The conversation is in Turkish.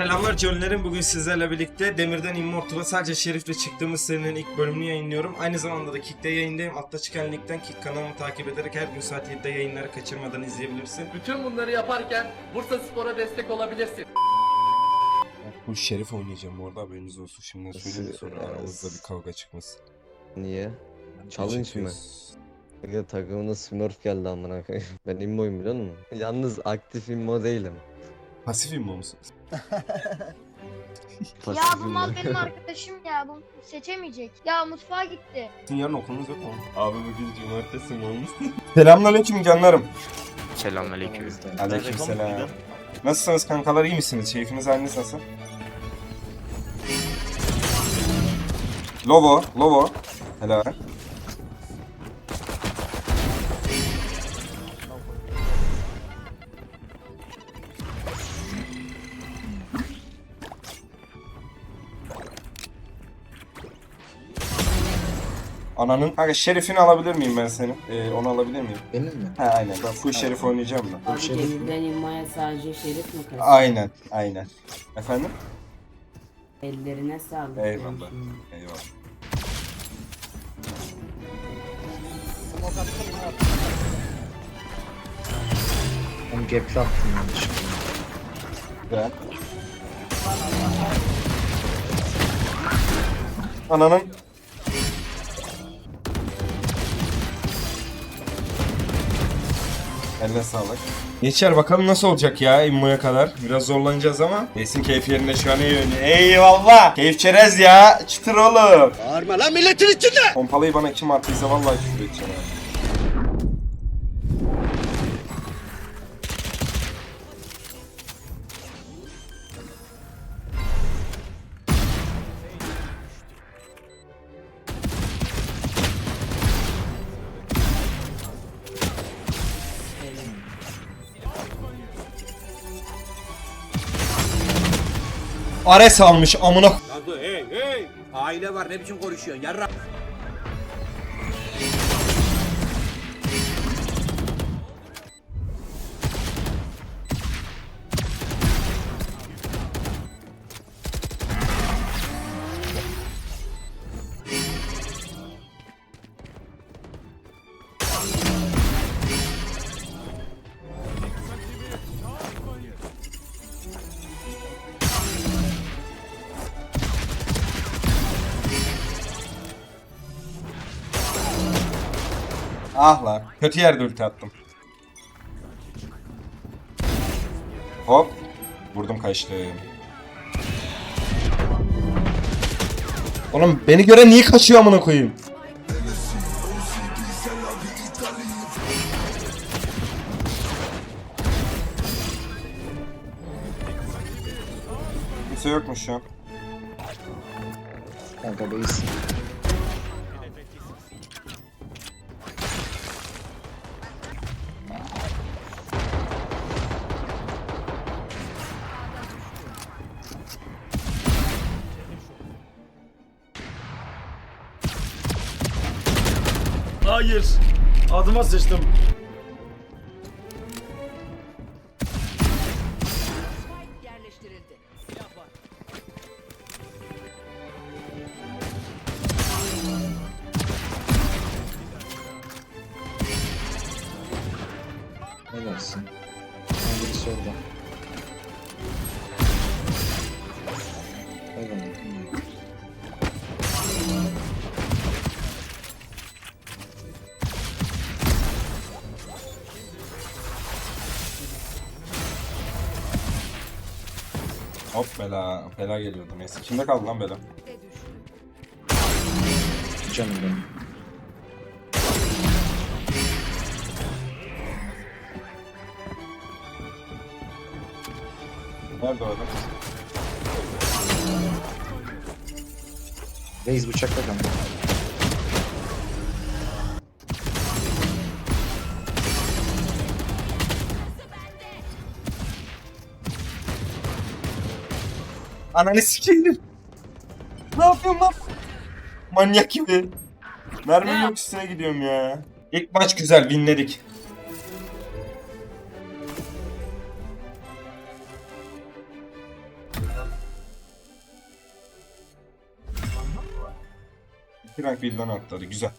Selamlar Jöllerim. Bugün sizlerle birlikte Demirden Immortal'a sadece Şerif'le çıktığımız serinin ilk bölümünü yayınlıyorum. Aynı zamanda da Kick'te yayındayım. Altta çıkan linkten Kick kanalımı takip ederek her gün saat 7'de yayınları kaçırmadan izleyebilirsin. Bütün bunları yaparken Bursa Spor'a destek olabilirsin. Bu Şerif oynayacağım bu arada haberiniz olsun. Şimdi söyleyeyim sonra aramızda bir kavga çıkmasın. Niye? Challenge mı? Ya takımına Smurf geldi amına koyayım. Ben immoyum biliyor musun? Yalnız aktif immo değilim. Pasif immo musun? Ya bu mal benim arkadaşım ya bu seçemeyecek. Ya mutfağa gitti. Sizin yarın okulunuz yok mu? Abi bugün cumartesi mi olmuş? Selamünaleyküm canlarım. Selamünaleyküm. Aleykümselam. Nasılsınız kankalar iyi misiniz? Keyfiniz haliniz nasıl? Lovo, Lovo. Helal. Ananın... Kanka şerifini alabilir miyim ben senin? Ee, onu alabilir miyim? Benim mi? Ha aynen. Ben full şerif oynayacağım da. Abi şerif mi? demirden inmaya sadece şerif mi kaçtı? Aynen, aynen. Efendim? Ellerine sağlık. Eyvallah. şimdi. Eyvallah. Ben gap'li attım yanlışlıkla. Güzel. Ananın Eline sağlık. Geçer bakalım nasıl olacak ya immoya kadar. Biraz zorlanacağız ama. Esin keyif yerinde şu an iyi oynuyor. Eyvallah. Keyif çerez ya. Çıtır oğlum. Bağırma lan milletin içinde. Pompalıyı bana kim attıysa vallahi küfür edeceğim. Ares almış amına Lan dur hey hey. Aile var ne biçim konuşuyorsun yarra. Ah lan. Kötü yerde ulti attım. Hop. Vurdum kaçtım. Oğlum beni göre niye kaçıyor amına koyayım? Kimse yokmuş şu an. Kanka base. Hayır. Adıma sıçtım. Ne dersin? Birisi orada. Hop bela. Bela geliyordu neyse. Kimde kaldı lan bela? Canım benim. Nerede o adam? Base bıçakla kanka. Ananı sikeyim. Ne yapıyorum lan? Manyak gibi. Mermim yok üstüne gidiyorum ya. İlk maç güzel winledik. Bir rank birden atladı. Güzel.